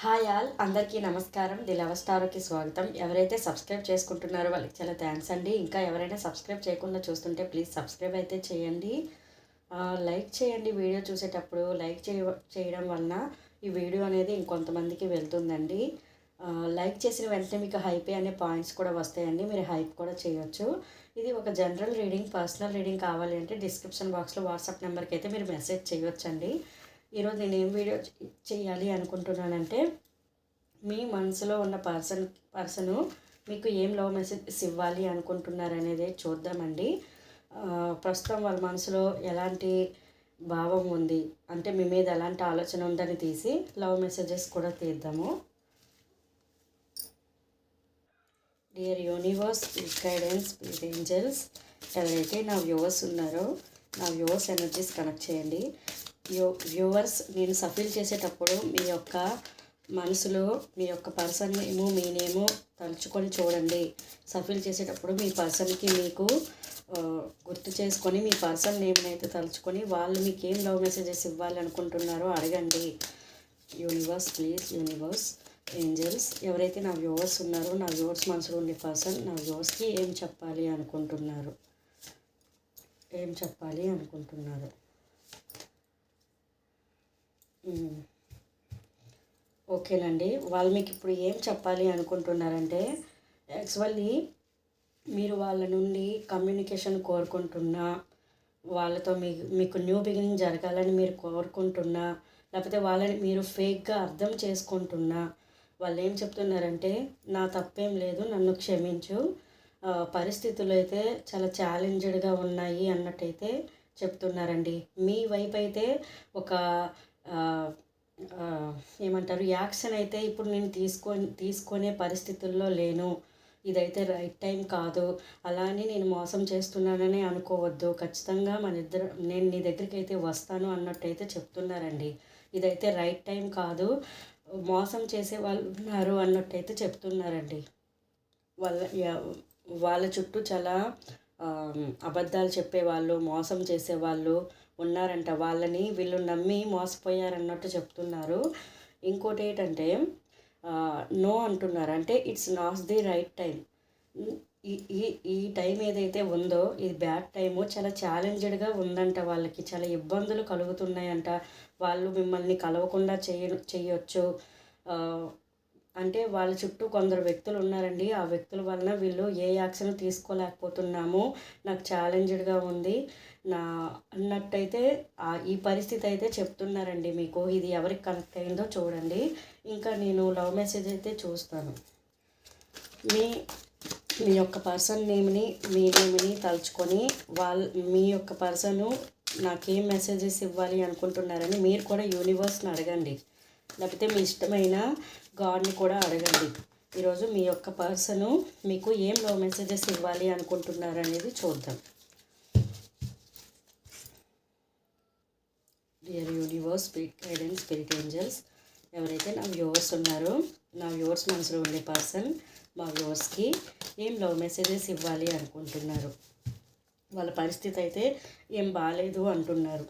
Hi all అందరికీ నమస్కారం. The love స్టార్కి స్వాగతం. ఎవరైతే సబ్స్క్రైబ్ చేసుకుంటున్నారో వాళ్ళకి చాలా థ్యాంక్స్ అండి. ఇంకా ఎవరైనా సబ్స్క్రైబ్ చేయకుండా చూస్తుంటే ప్లీజ్ సబ్స్క్రైబ్ అయితే చేయండి. లైక్ చేయండి వీడియో చూసేటప్పుడు. లైక్ చేయ చేయడం వలన ఈ వీడియో అనేది ఇంకొంతమందికి వెళ్తుందండి. లైక్ చేసిన వెంటనే మీకు హైపే అనే పాయింట్స్ కూడా వస్తాయండి. మీరు హైప్ కూడా చేయొచ్చు. ఇది ఒక జనరల్ రీడింగ్ పర్సనల్ రీడింగ్ కావాలి అంటే డిస్క్రిప్షన్ బాక్స్లో వాట్సాప్ నెంబర్కి అయితే మీరు మెసేజ్ చేయొచ్చండి. ఈరోజు నేను ఏం వీడియో చేయాలి అనుకుంటున్నానంటే మీ మనసులో ఉన్న పర్సన్ పర్సను మీకు ఏం లవ్ మెసేజెస్ ఇవ్వాలి అనుకుంటున్నారు అనేది చూద్దామండి ప్రస్తుతం వాళ్ళ మనసులో ఎలాంటి భావం ఉంది? అంటే మీ మీద ఎలాంటి ఆలోచన ఉందని తీసి లవ్ మెసేజెస్ కూడా తీద్దాము. Dear universe guidance spirit angels ఎవరైతే నా వ్యూవర్స్ ఉన్నారో నా వ్యూవర్స్ ఎనర్జీస్ కనెక్ట్ చేయండి. వ్యూవర్స్ నేను సఫీల్ చేసేటప్పుడు మీ యొక్క మనసులో మీ యొక్క పర్సన్ ఏమో మీ నేమో తలుచుకొని చూడండి. సఫీల్ చేసేటప్పుడు మీ పర్సన్కి మీకు గుర్తు చేసుకొని మీ పర్సన్ నేమ్ని అయితే తలుచుకొని వాళ్ళు మీకు ఏం లవ్ మెసేజెస్ ఇవ్వాలి అనుకుంటున్నారో అడగండి. యూనివర్స్ ప్లీజ్ యూనివర్స్ ఏంజల్స్ ఎవరైతే నా వ్యూవర్స్ ఉన్నారో నా వ్యూవర్స్ మనసులో ఉండే పర్సన్ నా వ్యూవర్స్కి ఏం చెప్పాలి అనుకుంటున్నారు? ఏం చెప్పాలి అనుకుంటున్నారు? ఓకేనండి. వాళ్ళు మీకు ఇప్పుడు ఏం చెప్పాలి అనుకుంటున్నారంటే యాక్చువల్లీ మీరు వాళ్ళ నుండి కమ్యూనికేషన్ కోరుకుంటున్నా వాళ్ళతో మీ మీకు న్యూ బిగినింగ్ జరగాలని మీరు కోరుకుంటున్నా లేకపోతే వాళ్ళని మీరు ఫేక్గా అర్థం చేసుకుంటున్నా వాళ్ళు ఏం చెప్తున్నారంటే నా తప్పేం లేదు నన్ను క్షమించు. పరిస్థితులు అయితే చాలా ఛాలెంజ్డ్గా ఉన్నాయి అన్నట్టయితే చెప్తున్నారండి. మీ వైపు అయితే ఒక ఏమంటారు యాక్షన్ అయితే ఇప్పుడు నేను తీసుకొని తీసుకునే పరిస్థితుల్లో లేను. ఇదైతే రైట్ టైం కాదు. అలానే నేను మోసం చేస్తున్నానని అనుకోవద్దు. ఖచ్చితంగా మన ఇద్దరు నేను నీ దగ్గరికి అయితే వస్తాను అన్నట్టయితే చెప్తున్నారండి. ఇదైతే రైట్ టైం కాదు. మోసం చేసే వాళ్ళు ఉన్నారు అన్నట్టయితే చెప్తున్నారండి. వాళ్ళ వాళ్ళ చుట్టూ చాలా అబద్ధాలు చెప్పేవాళ్ళు మోసం చేసేవాళ్ళు ఉన్నారంట. వాళ్ళని వీళ్ళు నమ్మి మోసపోయారన్నట్టు చెప్తున్నారు. ఇంకోటి ఏంటంటే నో అంటున్నారు. అంటే it's not the right time ఈ ఈ ఈ టైం ఏదైతే ఉందో ఇది బ్యాడ్ టైము చాలా ఛాలెంజ్డ్గా ఉందంట వాళ్ళకి. చాలా ఇబ్బందులు కలుగుతున్నాయంట. వాళ్ళు మిమ్మల్ని కలవకుండా చేయ చేయొచ్చు. అంటే వాళ్ళ చుట్టూ కొందరు వ్యక్తులు ఉన్నారండి. ఆ వ్యక్తుల వలన వీళ్ళు ఏ యాక్షన్ తీసుకోలేకపోతున్నాము. నాకు ఛాలెంజ్డ్గా ఉంది. నా అన్నట్టయితే ఈ పరిస్థితి అయితే చెప్తున్నారండి మీకు. ఇది ఎవరికి కనెక్ట్ అయిందో చూడండి. ఇంకా నేను లవ్ మెసేజ్ అయితే చూస్తాను. మీ మీ యొక్క పర్సన్ నేమ్ని మీ నేమ్ని తలుచుకొని వాళ్ళ మీ యొక్క పర్సను నాకేం మెసేజెస్ ఇవ్వాలి అనుకుంటున్నారని మీరు కూడా యూనివర్స్ని అడగండి. లేకపోతే మీ ఇష్టమైన గాడ్ని కూడా అడగండి. ఈరోజు మీ యొక్క పర్సను మీకు ఏం లవ్ మెసేజెస్ ఇవ్వాలి అనుకుంటున్నారనేది చూద్దాం. Dear universe spirit guidance spirit angels ఎవరైతే నా వ్యూవర్స్ ఉన్నారో నా వ్యూవర్స్ మనసులో ఉండే పర్సన్ మా వ్యూవర్స్కి ఏం లవ్ మెసేజెస్ ఇవ్వాలి అనుకుంటున్నారు? వాళ్ళ పరిస్థితి అయితే ఏం బాగాలేదు అంటున్నారు.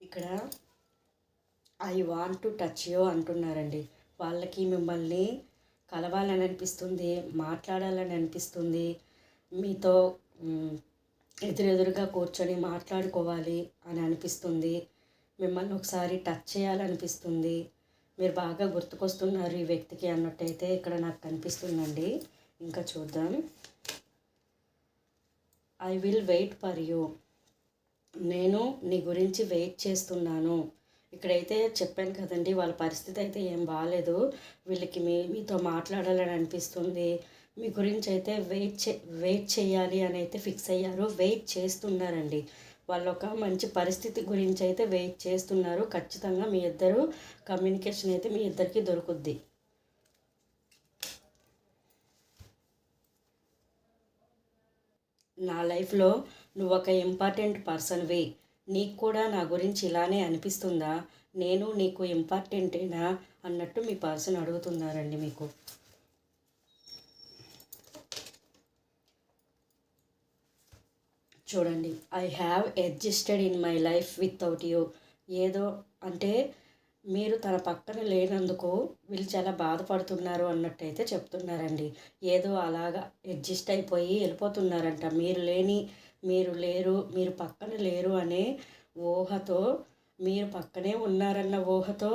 ఇక్కడ I want to touch you అంటున్నారండి. వాళ్ళకి మిమ్మల్ని కలవాలని అనిపిస్తుంది మాట్లాడాలని అనిపిస్తుంది. మీతో ఎదురెదురుగా కూర్చొని మాట్లాడుకోవాలి అని అనిపిస్తుంది. మిమ్మల్ని ఒకసారి టచ్ చేయాలనిపిస్తుంది. మీరు బాగా గుర్తుకొస్తున్నారు ఈ వ్యక్తికి అన్నట్టయితే ఇక్కడ నాకు కనిపిస్తుందండి. ఇంకా చూద్దాం. I will wait for you నేను నీ గురించి వెయిట్ చేస్తున్నాను. ఇక్కడైతే చెప్పాను కదండి వాళ్ళ పరిస్థితి అయితే ఏం బాగాలేదు వీళ్ళకి మీ మీతో మాట్లాడాలని అనిపిస్తుంది. మీ గురించి అయితే వెయిట్ చే వెయిట్ చేయాలి అని అయితే ఫిక్స్ అయ్యారు. వెయిట్ చేస్తున్నారండి. వాళ్ళు ఒక మంచి పరిస్థితి గురించి అయితే వెయిట్ చేస్తున్నారు. ఖచ్చితంగా మీ ఇద్దరు కమ్యూనికేషన్ అయితే మీ ఇద్దరికి దొరుకుద్ది. నా లైఫ్లో నువ్వు ఒక ఇంపార్టెంట్ పర్సన్వి నీకు కూడా నా గురించి ఇలానే అనిపిస్తుందా? నేను నీకు ఇంపార్టెంటేనా? అన్నట్టు మీ పర్సన్ అడుగుతున్నారండి మీకు. చూడండి I have adjusted in my life without you ఏదో అంటే మీరు తన పక్కన లేనందుకు వీళ్ళు చాలా బాధపడుతున్నారు అన్నట్టయితే చెప్తున్నారండి. ఏదో అలాగా అడ్జస్ట్ అయిపోయి వెళ్ళిపోతున్నారంట. మీరు లేని మీరు లేరు మీరు పక్కన లేరు అనే ఊహతో మీరు పక్కనే ఉన్నారన్న ఊహతో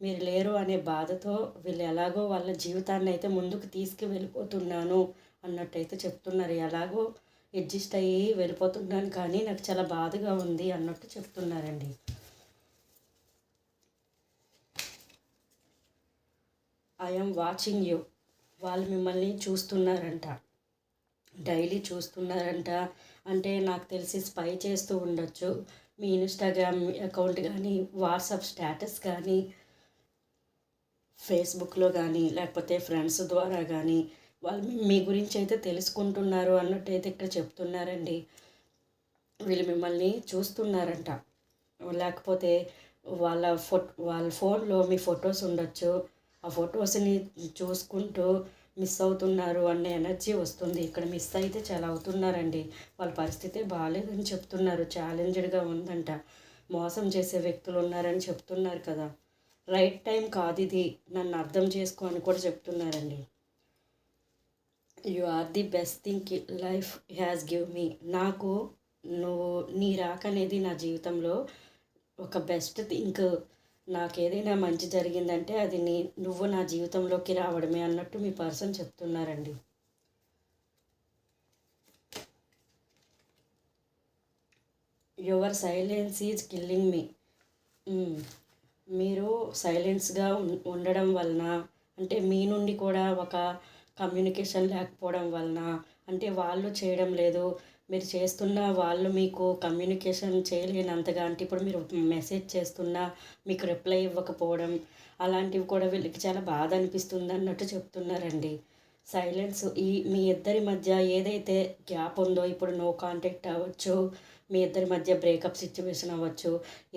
మీరు లేరు అనే బాధతో వీళ్ళు ఎలాగో వాళ్ళ జీవితాన్ని అయితే ముందుకు తీసుకు వెళ్ళిపోతున్నాను అన్నట్టయితే చెప్తున్నారు. ఎలాగో అడ్జస్ట్ అయ్యి వెళ్ళిపోతున్నాను కానీ నాకు చాలా బాధగా ఉంది అన్నట్టు చెప్తున్నారండి. ఐఎమ్ వాచింగ్ యూ వాళ్ళు మిమ్మల్ని చూస్తున్నారంట. డైలీ చూస్తున్నారంట. అంటే నాకు తెలిసి స్పై చేస్తూ ఉండొచ్చు. మీ ఇన్స్టాగ్రామ్ అకౌంట్ కానీ వాట్సాప్ స్టేటస్ కానీ ఫేస్బుక్లో కానీ లేకపోతే ఫ్రెండ్స్ ద్వారా కానీ వాళ్ళు మీ గురించి అయితే తెలుసుకుంటున్నారు అన్నట్టయితే ఇక్కడ చెప్తున్నారండి. వీళ్ళు మిమ్మల్ని చూస్తున్నారంట. లేకపోతే వాళ్ళ ఫో వాళ్ళ ఫోన్లో మీ ఫొటోస్ ఉండొచ్చు. ఆ ఫొటోస్ని చూసుకుంటూ మిస్ అవుతున్నారు అనే ఎనర్జీ వస్తుంది. ఇక్కడ మిస్ అయితే చాలా అవుతున్నారండి. వాళ్ళ పరిస్థితి బాగాలేదని చెప్తున్నారు. ఛాలెంజ్డ్గా ఉందంట. మోసం చేసే వ్యక్తులు ఉన్నారని చెప్తున్నారు కదా. రైట్ టైం కాదు ఇది. నన్ను అర్థం చేసుకో అని కూడా చెప్తున్నారండి. You are the best thing life has give me నాకు నువ్వు నీ రాక అనేది నా జీవితంలో ఒక బెస్ట్ థింక్ నాకు ఏదైనా మంచి జరిగిందంటే అది నీ నువ్వు నా జీవితంలోకి రావడమే అన్నట్టు మీ పర్సన్ చెప్తున్నారండి. Your silence is killing me మీరు సైలెన్స్గా ఉండడం వలన అంటే మీ నుండి కూడా ఒక కమ్యూనికేషన్ లేకపోవడం వలన అంటే వాళ్ళు చేయడం లేదు. మీరు చేస్తున్న వాళ్ళు మీకు కమ్యూనికేషన్ చేయలేనంతగా అంటే ఇప్పుడు మీరు మెసేజ్ చేస్తున్నా మీకు రిప్లై ఇవ్వకపోవడం అలాంటివి కూడా వీళ్ళకి చాలా బాధ అనిపిస్తుంది అన్నట్టు చెప్తున్నారండి. సైలెన్స్ ఈ మీ ఇద్దరి మధ్య ఏదైతే గ్యాప్ ఉందో ఇప్పుడు నో కాంటాక్ట్ అవ్వచ్చు మీ ఇద్దరి మధ్య బ్రేకప్ సిచ్యువేషన్ అవ్వచ్చు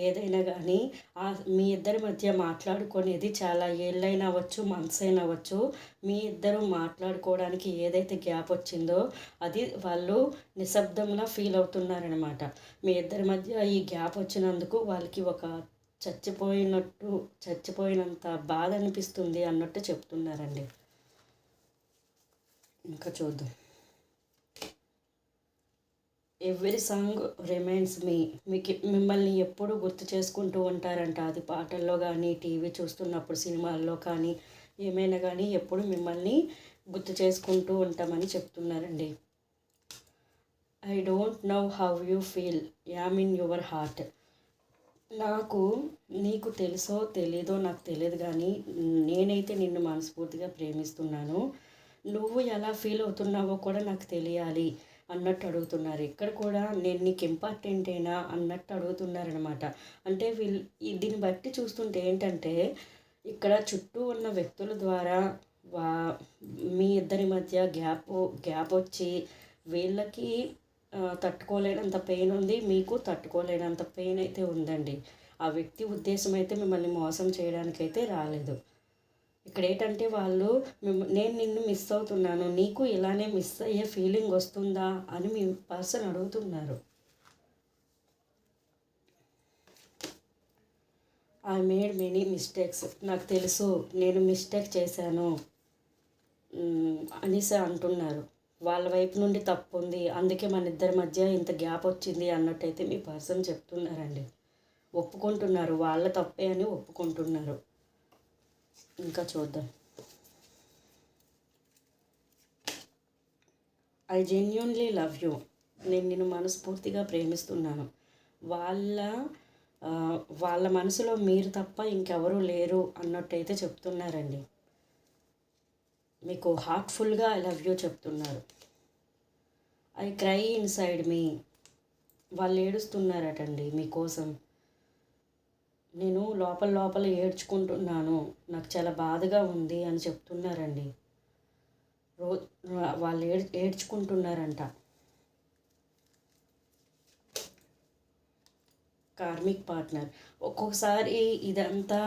ఏదైనా కానీ మీ ఇద్దరి మధ్య మాట్లాడుకునేది చాలా ఏళ్ళైనా అవ్వచ్చు మంత్స్ అయినా అవ్వచ్చు. మీ ఇద్దరు మాట్లాడుకోవడానికి ఏదైతే గ్యాప్ వచ్చిందో అది వాళ్ళు నిశ్శబ్దంగా ఫీల్ అవుతున్నారనమాట మీ ఇద్దరి మధ్య ఈ గ్యాప్ వచ్చినందుకు వాళ్ళకి ఒక చచ్చిపోయినట్టు చచ్చిపోయినంత బాధ అనిపిస్తుంది అన్నట్టు చెప్తున్నారండి. ఇంకా చూద్దాం. ఎవ్రీ సాంగ్ రిమైన్స్ మీ మీకు మిమ్మల్ని ఎప్పుడు గుర్తు చేసుకుంటూ ఉంటారంట. అది పాటల్లో కానీ టీవీ చూస్తున్నప్పుడు సినిమాల్లో కానీ ఏమైనా కానీ ఎప్పుడు మిమ్మల్ని గుర్తు చేసుకుంటూ ఉంటామని చెప్తున్నారండి. I don't know how you feel am in your heart నాకు నీకు తెలుసో తెలీదో నాకు తెలియదు కానీ నేనైతే నిన్ను మనస్ఫూర్తిగా ప్రేమిస్తున్నాను. నువ్వు ఎలా ఫీల్ అవుతున్నావో కూడా నాకు తెలియాలి. అన్నట్టు అడుగుతున్నారు. ఇక్కడ కూడా నేను నీకు ఇంపార్టెంటేనా అన్నట్టు అడుగుతున్నారనమాట అంటే వీళ్ళు దీన్ని బట్టి చూస్తుంటే ఏంటంటే ఇక్కడ చుట్టూ ఉన్న వ్యక్తుల ద్వారా వా మీ ఇద్దరి మధ్య గ్యాప్ గ్యాప్ వచ్చి వీళ్ళకి తట్టుకోలేనంత పెయిన్ ఉంది మీకు తట్టుకోలేనంత పెయిన్ అయితే ఉందండి. ఆ వ్యక్తి ఉద్దేశం అయితే మిమ్మల్ని మోసం చేయడానికైతే రాలేదు. ఇక్కడ ఏంటంటే వాళ్ళు నేను నిన్ను మిస్ అవుతున్నాను. నీకు ఇలానే మిస్ అయ్యే ఫీలింగ్ వస్తుందా? అని మీ పర్సన్ అడుగుతున్నారు. ఐ మేడ్ మెనీ మిస్టేక్స్ నాకు తెలుసు నేను మిస్టేక్ చేశాను. అనేసి అంటున్నారు. వాళ్ళ వైపు నుండి తప్పు ఉంది. అందుకే మన ఇద్దరి మధ్య ఇంత గ్యాప్ వచ్చింది అన్నట్టయితే మీ పర్సన్ చెప్తున్నారండి. ఒప్పుకుంటున్నారు. వాళ్ళ తప్పే అని ఒప్పుకుంటున్నారు. ఇంకా చూద్దాం. ఐ జెన్యున్లీ లవ్ యూ నేను నిన్ను మనస్ఫూర్తిగా ప్రేమిస్తున్నాను. వాళ్ళ వాళ్ళ మనసులో మీరు తప్ప ఇంకెవరూ లేరు అన్నట్టయితే చెప్తున్నారండి. మీకు హార్ట్ఫుల్గా ఐ లవ్ యూ చెప్తున్నారు. ఐ క్రై ఇన్సైడ్ మీ వాళ్ళు ఏడుస్తున్నారటండి మీకోసం. నేను లోపల లోపల ఏడ్చుకుంటున్నాను. నాకు చాలా బాధగా ఉంది అని చెప్తున్నారండి. రో వాళ్ళు ఏడ్ ఏడ్చుకుంటున్నారంట. Karmic partner. ఒక్కొక్కసారి ఇదంతా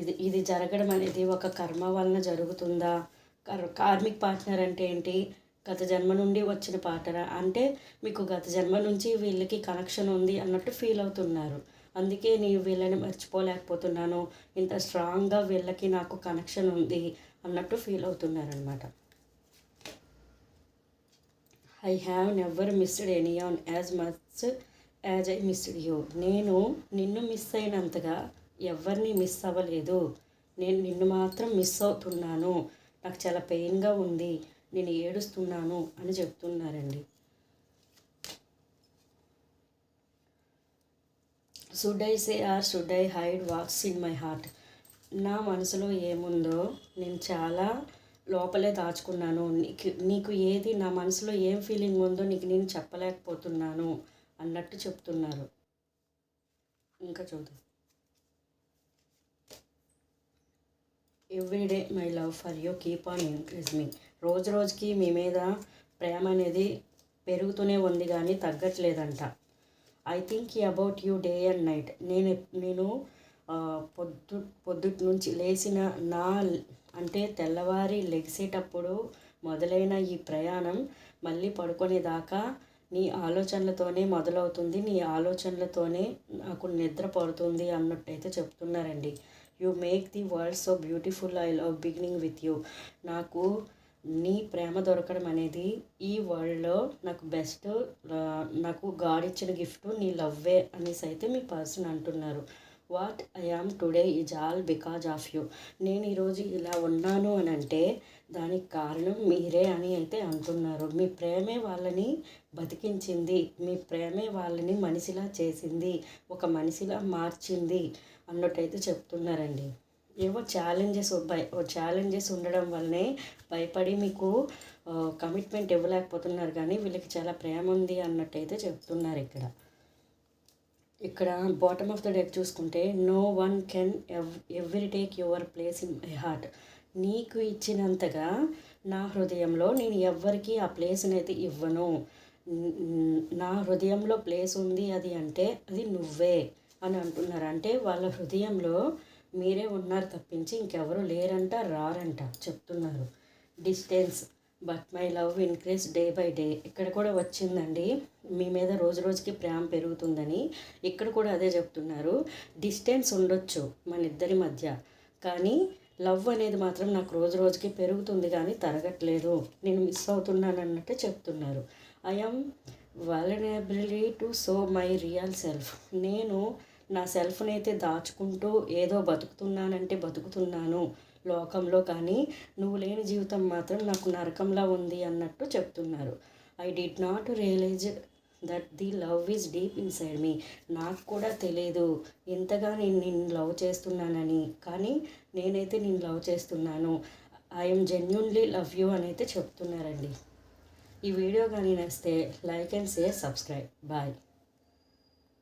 ఇది ఇది జరగడం అనేది ఒక కర్మ వలన జరుగుతుందా? కార్మిక్ పార్ట్నర్ అంటే ఏంటి? గత జన్మ నుండి వచ్చిన పార్ట్నర్ అంటే మీకు గత జన్మ నుంచి వీళ్ళకి కనెక్షన్ ఉంది అన్నట్టు ఫీల్ అవుతున్నారు. అందుకే నేను వీళ్ళని మర్చిపోలేకపోతున్నాను. ఇంత స్ట్రాంగ్గా వీళ్ళకి నాకు కనెక్షన్ ఉంది అన్నట్టు feel అవుతున్నారనమాట I have never missed anyone as much as I missed you నేను నిన్ను మిస్ అయినంతగా ఎవరిని మిస్ అవ్వలేదు. నేను నిన్ను మాత్రం మిస్ అవుతున్నాను. నాకు చాలా పెయిన్గా ఉంది. నేను ఏడుస్తున్నాను అని చెప్తున్నారండి. Should I say or should I hide what's in my heart నా మనసులో ఏముందో నేను చాలా లోపలే దాచుకున్నాను. నీకు నీకు ఏది నా మనసులో ఏం ఫీలింగ్ ఉందో నీకు నేను చెప్పలేకపోతున్నాను అన్నట్టు చెప్తున్నారు. ఇంకా చూద్దాం. Everyday my love for you keep on increase మీ రోజు రోజుకి మీ మీద ప్రేమ అనేది పెరుగుతూనే ఉంది కానీ తగ్గట్లేదంట. I think about you day and night నేను నేను పొద్దు పొద్దుటి నుంచి లేచిన నా అంటే తెల్లవారి లెగిసేటప్పుడు మొదలైన ఈ ప్రయాణం మళ్ళీ పడుకునేదాకా నీ ఆలోచనలతోనే మొదలవుతుంది. నీ ఆలోచనలతోనే నాకు నిద్ర పడుతుంది అన్నట్టయితే చెప్తున్నారండి. You make the world so beautiful I love beginning with you నాకు నీ ప్రేమ దొరకడం అనేది ఈ వరల్డ్లో నాకు బెస్ట్ నాకు గాడ్ ఇచ్చిన గిఫ్ట్ నీ లవ్వే అనేసి అయితే మీ పర్సన్ అంటున్నారు. What I am today is all because of you నేను ఈరోజు ఇలా ఉన్నాను అని అంటే దానికి కారణం మీరే అని అయితే అంటున్నారు. మీ ప్రేమే వాళ్ళని బతికించింది మీ ప్రేమే వాళ్ళని మనిషిలా చేసింది ఒక మనిషిలా మార్చింది అన్నట్టయితే చెప్తున్నారండి. ఏవో ఛాలెంజెస్ భయ ఛాలెంజెస్ ఉండడం వల్లనే భయపడి మీకు కమిట్మెంట్ ఇవ్వలేకపోతున్నారు. కానీ వీళ్ళకి చాలా ప్రేమ ఉంది అన్నట్టయితే చెప్తున్నారు ఇక్కడ. ఇక్కడ బాటమ్ ఆఫ్ ద డెక్ చూసుకుంటే no one can ever every take your place in my heart నీకు ఇచ్చినంతగా నా హృదయంలో నేను ఎవ్వరికి ఆ ప్లేస్ని అయితే ఇవ్వను. నా హృదయంలో ప్లేస్ ఉంది అది అంటే అది నువ్వే అని అంటున్నారు. అంటే వాళ్ళ హృదయంలో మీరే ఉన్నారు తప్పించి ఇంకెవరు లేరంట రారంట చెప్తున్నారు. Distance. But my love increase day by day ఇక్కడ కూడా వచ్చిందండి. మీ మీద రోజు రోజుకి ప్రేమ పెరుగుతుందని ఇక్కడ కూడా అదే చెప్తున్నారు. డిస్టెన్స్ ఉండొచ్చు మన ఇద్దరి మధ్య. కానీ లవ్ అనేది మాత్రం నాకు రోజు రోజుకి పెరుగుతుంది కానీ తరగట్లేదు. నేను మిస్ అవుతున్నాను అన్నట్టు చెప్తున్నారు. I'm vulnerability to show my real self నేను నా సెల్ఫ్ని అయితే దాచుకుంటూ ఏదో బతుకుతున్నానంటే బతుకుతున్నాను లోకంలో కానీ నువ్వు లేని జీవితం మాత్రం నాకు నరకంలా ఉంది అన్నట్టు చెప్తున్నారు. I did not realise that the love is deep inside me నాకు కూడా తెలియదు ఇంతగా నేను నిన్ను లవ్ చేస్తున్నానని. కానీ నేనైతే నేను లవ్ చేస్తున్నాను. ఐఎమ్ జెన్యున్లీ లవ్ యూ అని అయితే చెప్తున్నారండి. ఈ వీడియో కానీ నచ్చితే like and share subscribe. Bye.